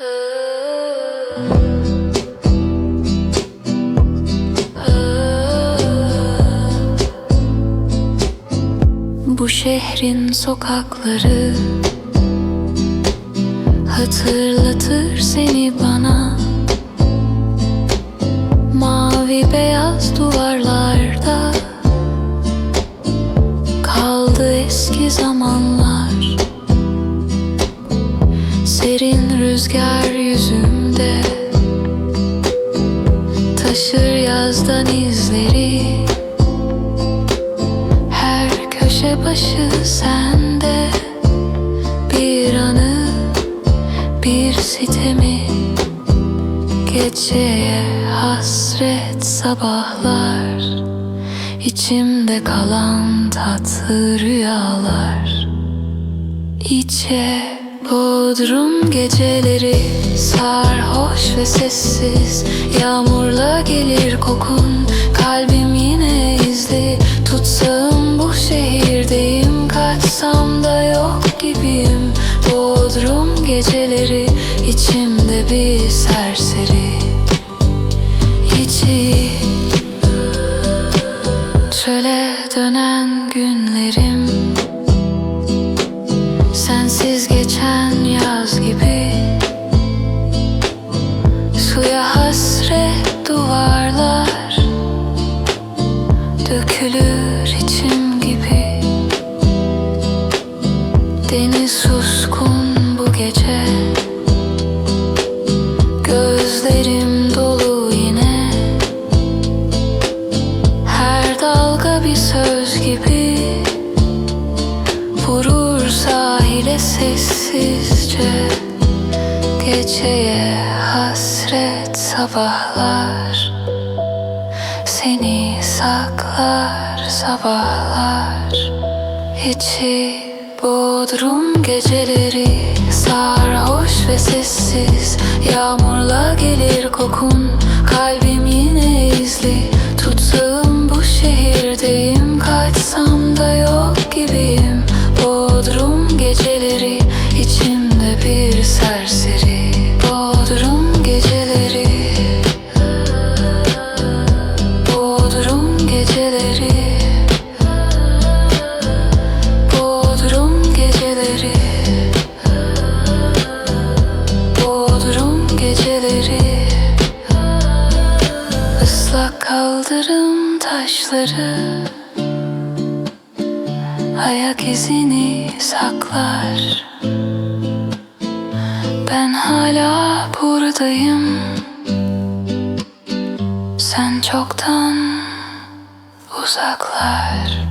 Bu şehrin sokakları Hatırlatır seni bana. Mavi beyaz duvarlarda Kaldı eski zamanlar Serin rüzgar yüzümde. Taşır yazdan izleri. Her köşe başı sende. Bir anı, bir sitemi. Geceye hasret sabahlar. İçimde kalan tatlı rüyalar. İçe Bodrum geceleri sarhoş ve sessiz. Yağmurla gelir kokun kalbim yine izli. Tutsam bu şehirdeyim kaçsam da yok gibiyim. Bodrum geceleri içimde bir serseri. İçi çöle dönen günlerim Deniz suskun bu gece. Gözlerim dolu yine. Her dalga bir söz gibi. Vurur sahile sessizce. Geceye hasret sabahlar. Seni saklar sabahlar. İçi Bodrum geceleri Sarhoş ve sessiz. Yağmurla gelir kokun Kalbim yine izli. Tutsam bu şehirdeyim Kaçsam da yok gibiyim kaldırım taşları. Ayak izini saklar. Ben hala buradayım. Sen çoktan uzaklar